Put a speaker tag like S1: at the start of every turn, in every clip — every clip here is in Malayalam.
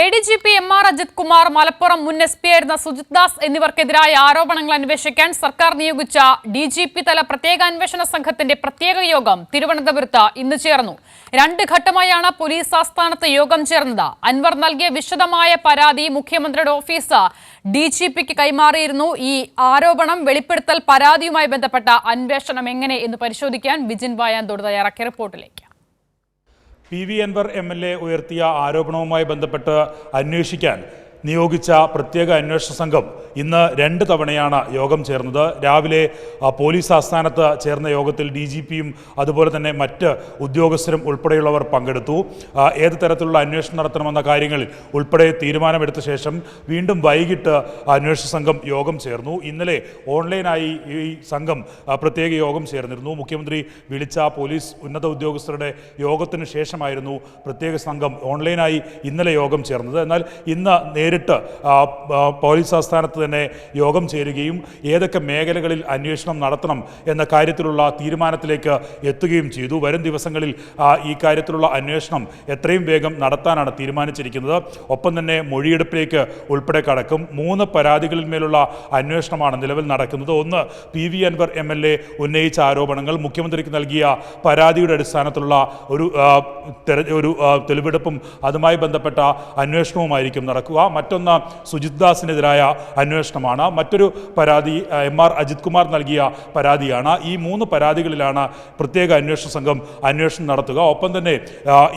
S1: A D G P M R Ajith Kumar Malappuram മുൻ എസ് പി ആയിരുന്ന സുജിത് ദാസ് എന്നിവർക്കെതിരായ ആരോപണങ്ങൾ അന്വേഷിക്കാൻ സർക്കാർ നിയോഗിച്ച ഡി ജി പി തല പ്രത്യേക അന്വേഷണ സംഘത്തിന്റെ പ്രത്യേക യോഗം തിരുവനന്തപുരത്ത് ഇന്ന് ചേർന്നു. രണ്ട് ഘട്ടമായാണ് പോലീസ് ആസ്ഥാനത്ത് യോഗം ചേർന്നത്. അൻവർ നൽകിയ വിശദമായ പരാതി മുഖ്യമന്ത്രിയുടെ ഓഫീസ് ഡി ജി പിക്ക് കൈമാറിയിരുന്നു. ഈ ആരോപണം വെളിപ്പെടുത്തൽ പരാതിയുമായി ബന്ധപ്പെട്ട അന്വേഷണം എങ്ങനെ എന്ന് പരിശോധിക്കാൻ വിജിൻ വായാന്തോട് തയ്യാറാക്കിയ റിപ്പോർട്ടിലേക്ക്.
S2: P V Anvar M L A ഉയർത്തിയ ആരോപണവുമായി ബന്ധപ്പെട്ട് അന്വേഷിക്കാൻ നിയോഗിച്ച പ്രത്യേക അന്വേഷണ സംഘം ഇന്ന് രണ്ട് തവണയാണ് യോഗം ചേർന്നത്. രാവിലെ പോലീസ് ആസ്ഥാനത്ത് ചേർന്ന യോഗത്തിൽ ഡി ജി പിയും അതുപോലെ തന്നെ മറ്റ് ഉദ്യോഗസ്ഥരും ഉൾപ്പെടെയുള്ളവർ പങ്കെടുത്തു. ഏത് തരത്തിലുള്ള അന്വേഷണം നടത്തണമെന്ന കാര്യങ്ങളിൽ ഉൾപ്പെടെ തീരുമാനമെടുത്ത ശേഷം വീണ്ടും വൈകിട്ട് അന്വേഷണ സംഘം യോഗം ചേർന്നു. ഇന്നലെ ഓൺലൈനായി ഈ സംഘം പ്രത്യേക യോഗം ചേർന്നിരുന്നു. മുഖ്യമന്ത്രി വിളിച്ച പോലീസ് ഉന്നത ഉദ്യോഗസ്ഥരുടെ യോഗത്തിന് ശേഷമായിരുന്നു പ്രത്യേക സംഘം ഓൺലൈനായി ഇന്നലെ യോഗം ചേർന്നത്. എന്നാൽ ഇന്ന് നേരിട്ട് ആ, പോലീസ് ആസ്ഥാനത്ത് തന്നെ യോഗം ചേരുകയും ഏതൊക്കെ മേഖലകളിൽ അന്വേഷണം നടത്തണം എന്ന കാര്യത്തിലുള്ള തീരുമാനത്തിലേക്ക് എത്തുകയും ചെയ്തു. വരും ദിവസങ്ങളിൽ ഈ കാര്യത്തിലുള്ള അന്വേഷണം എത്രയും വേഗം നടത്താനാണ് തീരുമാനിച്ചിരിക്കുന്നത്. ഒപ്പം തന്നെ മൊഴിയെടുപ്പിലേക്ക് ഉൾപ്പെടെ കടക്കും. മൂന്ന് പരാതികളിൽ മേലുള്ള അന്വേഷണമാണ് നിലവിൽ നടക്കുന്നത്. ഒന്ന് P V Anvar M L A ഉന്നയിച്ച ആരോപണങ്ങൾ. മുഖ്യമന്ത്രിക്ക് നൽകിയ പരാതിയുടെ അടിസ്ഥാനത്തിലുള്ള ഒരു ഒരു തെളിവെടുപ്പും അതുമായി ബന്ധപ്പെട്ട അന്വേഷണവുമായിരിക്കും നടക്കുക. മറ്റൊന്ന് സുജിത് ദാസിനെതിരായ അന്വേഷണമാണ്. മറ്റൊരു പരാതി എം ആർ അജിത് കുമാർ നൽകിയ പരാതിയാണ്. ഈ മൂന്ന് പരാതികളിലാണ് പ്രത്യേക അന്വേഷണ സംഘം അന്വേഷണം നടത്തുക. ഒപ്പം തന്നെ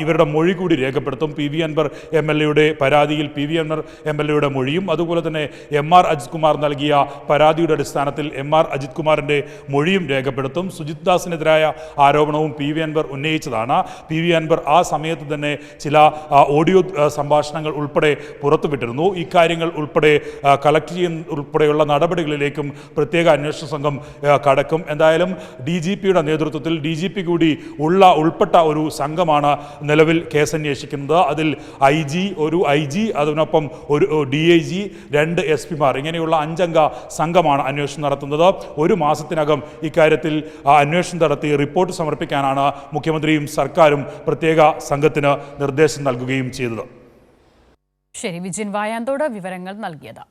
S2: ഇവരുടെ മൊഴി കൂടി രേഖപ്പെടുത്തും. P V Anvar M L എയുടെ പരാതിയിൽ P V Anvar M L എയുടെ മൊഴിയും അതുപോലെ തന്നെ എം ആർ അജിത് കുമാർ നൽകിയ പരാതിയുടെ അടിസ്ഥാനത്തിൽ എം ആർ അജിത് കുമാറിന്റെ മൊഴിയും രേഖപ്പെടുത്തും. സുജിത് ദാസിനെതിരായ ആരോപണവും പി വി അൻവർ ഉന്നയിച്ചതാണ്. പി വി അൻവർ ആ സമയത്ത് തന്നെ ചില ഓഡിയോ സംഭാഷണങ്ങൾ ഉൾപ്പെടെ പുറത്തുവിട്ടിരുന്നു. ഇക്കാര്യങ്ങൾ ഉൾപ്പെടെ കളക്ട് ചെയ്യുന്ന ഉൾപ്പെടെയുള്ള നടപടികളിലേക്കും പ്രത്യേക അന്വേഷണ സംഘം കടക്കും. എന്തായാലും ഡി ജി പിയുടെ നേതൃത്വത്തിൽ ഡി ജി പി കൂടി ഉള്ള ഉൾപ്പെട്ട ഒരു സംഘമാണ് നിലവിൽ കേസ് അന്വേഷിക്കുന്നത് അതിൽ ഐ ജി ഒരു ഐ ജി അതിനൊപ്പം ഒരു ഡി ഐ ജി രണ്ട് എസ് പിമാർ. ഇങ്ങനെയുള്ള അഞ്ചംഗ സംഘമാണ് അന്വേഷണം നടത്തുന്നത്. ഒരു മാസത്തിനകം ഇക്കാര്യത്തിൽ അന്വേഷണം നടത്തി റിപ്പോർട്ട് സമർപ്പിക്കാനാണ് മുഖ്യമന്ത്രിയും സർക്കാരും പ്രത്യേക സംഘത്തിന് നിർദ്ദേശം നൽകുകയും ചെയ്തത്.
S1: ശരി വിജിൻ വായാന്തോട് വിവരങ്ങൾ നൽകിയത്.